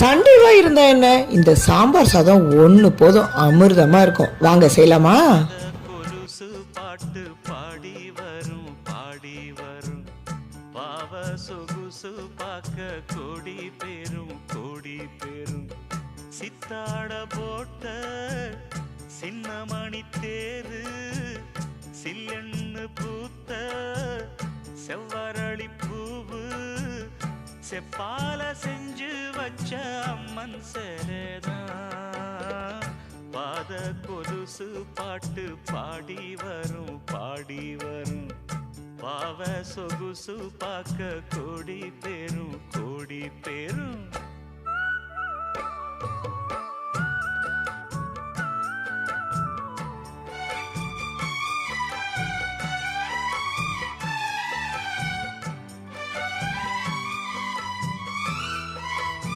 சண்டேவா இருந்தால் என்ன? இந்த சாம்பார் சாதம் ஒன்று போதும் அமிர்தமா இருக்கும். வாங்க செய்யலாமா? கொலுசு பாட்டு பாடி வரும் பாடி வரும். பாவ சொகுசு பார்க்க கோடி பெரும் கோடி பெரும். சித்தாட போட்ட சின்னமணி தேரு சில்லெண்ணு பூத்த செவ்வா செப்பால செஞ்சு வச்ச அம்மன் சரதா பாத கொலுசு பாட்டு பாடி வரும் பாடி வரும். பாவ சொகுசு பார்க்க கோடி பேரும்.